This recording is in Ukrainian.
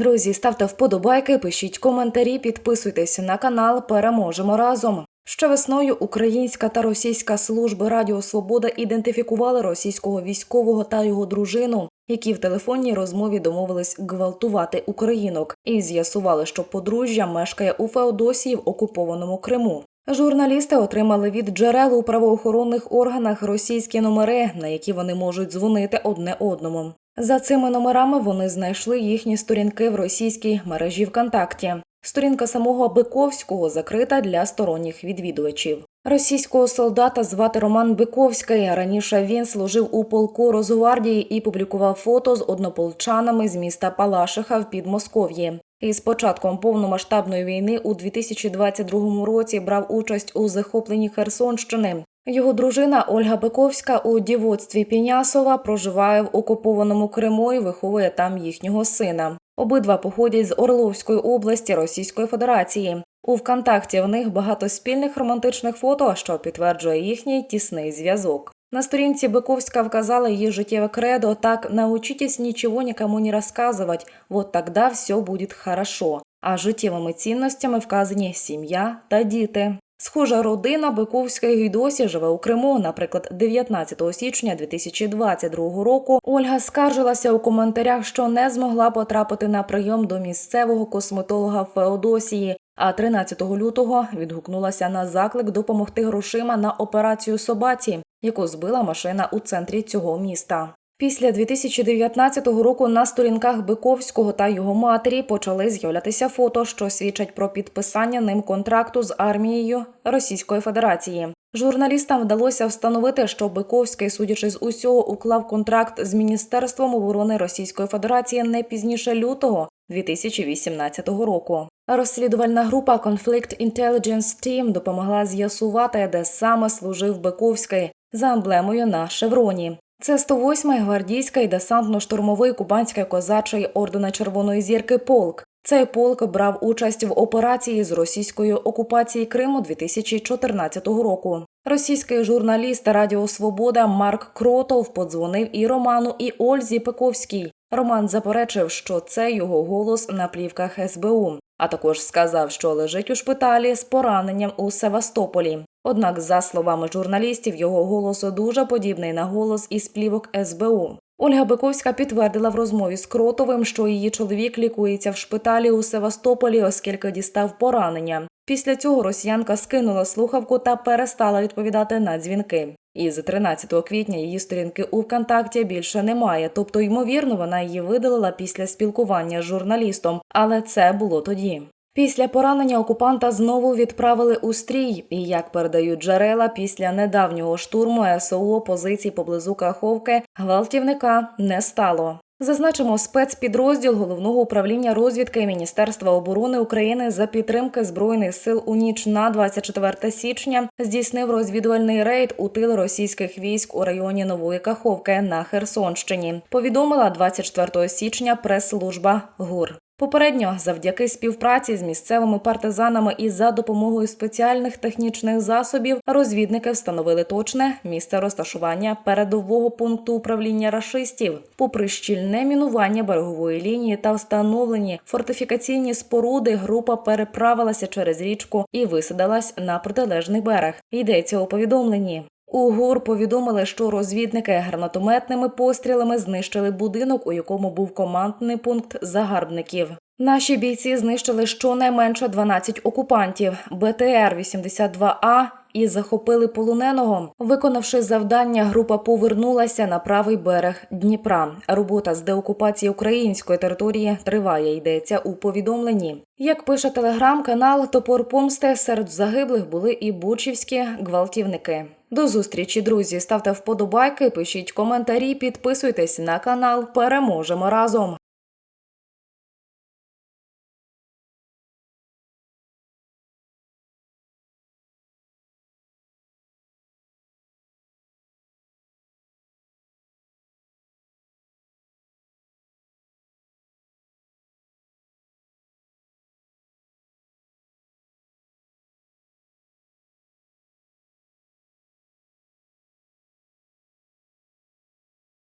Друзі, ставте вподобайки, пишіть коментарі, підписуйтесь на канал. Переможемо разом. Ще весною українська та російська служби Радіо Свобода ідентифікували російського військового та його дружину, які в телефонній розмові домовились гвалтувати українок, і з'ясували, що подружжя мешкає у Феодосії в окупованому Криму. Журналісти отримали від джерел у правоохоронних органах російські номери, на які вони можуть дзвонити одне одному. За цими номерами вони знайшли їхні сторінки в російській мережі ВКонтакті. Сторінка самого Биковського закрита для сторонніх відвідувачів. Російського солдата звати Роман Биковський. Раніше він служив у полку Росгвардії і публікував фото з однополчанами з міста Палашиха в Підмосков'ї. І з початком повномасштабної війни у 2022 році брав участь у захопленні Херсонщини. Його дружина Ольга Биковська у дівоцтві Пінясова проживає в окупованому Криму і виховує там їхнього сина. Обидва походять з Орловської області Російської Федерації. У ВКонтакті в них багато спільних романтичних фото, що підтверджує їхній тісний зв'язок. На сторінці Биковська вказала її життєве кредо так «научитесь нічого нікому не розказувати, вот тогда все буде хорошо». А життєвими цінностями вказані сім'я та діти. Схожа родина Биковських й досі живе у Криму. Наприклад, 19 січня 2022 року Ольга скаржилася у коментарях, що не змогла потрапити на прийом до місцевого косметолога Феодосії. А 13 лютого відгукнулася на заклик допомогти грошима на операцію собаці, яку збила машина у центрі цього міста. Після 2019 року на сторінках Биковського та його матері почали з'являтися фото, що свідчать про підписання ним контракту з армією Російської Федерації. Журналістам вдалося встановити, що Биковський, судячи з усього, уклав контракт з Міністерством оборони Російської Федерації не пізніше лютого 2018 року. Розслідувальна група Conflict Intelligence Team допомогла з'ясувати, де саме служив Биковський за емблемою на шевроні. Це 108-й гвардійський десантно-штурмовий кубанський козачий ордена Червоної зірки полк. Цей полк брав участь в операції з російської окупації Криму 2014 року. Російський журналіст Радіо Свобода Марк Кротов подзвонив і Роману, і Ользі Пековській. Роман заперечив, що це його голос на плівках СБУ, а також сказав, що лежить у шпиталі з пораненням у Севастополі. Однак, за словами журналістів, його голос дуже подібний на голос із плівок СБУ. Ольга Биковська підтвердила в розмові з Кротовим, що її чоловік лікується в шпиталі у Севастополі, оскільки дістав поранення. Після цього росіянка скинула слухавку та перестала відповідати на дзвінки. І з 13 квітня її сторінки у ВКонтакті більше немає, тобто, ймовірно, вона її видалила після спілкування з журналістом, але це було тоді. Після поранення окупанта знову відправили у стрій, і як передають джерела, після недавнього штурму СО позицій поблизу Каховки гвалтівника не стало. Зазначимо, спецпідрозділ головного управління розвідки Міністерства оборони України за підтримки збройних сил у ніч на 24 січня здійснив розвідувальний рейд у тил російських військ у районі Нової Каховки на Херсонщині. Повідомила 24 січня прес-служба ГУР. Попередньо, завдяки співпраці з місцевими партизанами і за допомогою спеціальних технічних засобів, розвідники встановили точне місце розташування передового пункту управління рашистів. Попри щільне мінування берегової лінії та встановлені фортифікаційні споруди, група переправилася через річку і висадилась на протилежний берег. Йдеться у повідомленні. У ГУР повідомили, що розвідники гранатометними пострілами знищили будинок, у якому був командний пункт загарбників. Наші бійці знищили щонайменше 12 окупантів БТР-82А і захопили полоненого. Виконавши завдання, група повернулася на правий берег Дніпра. Робота з деокупації української території триває. Йдеться у повідомленні. Як пише телеграм-канал Топор Помсти, серед загиблих були і бучівські гвалтівники. До зустрічі, друзі. Ставте вподобайки, пишіть коментарі, підписуйтесь на канал. Переможемо разом.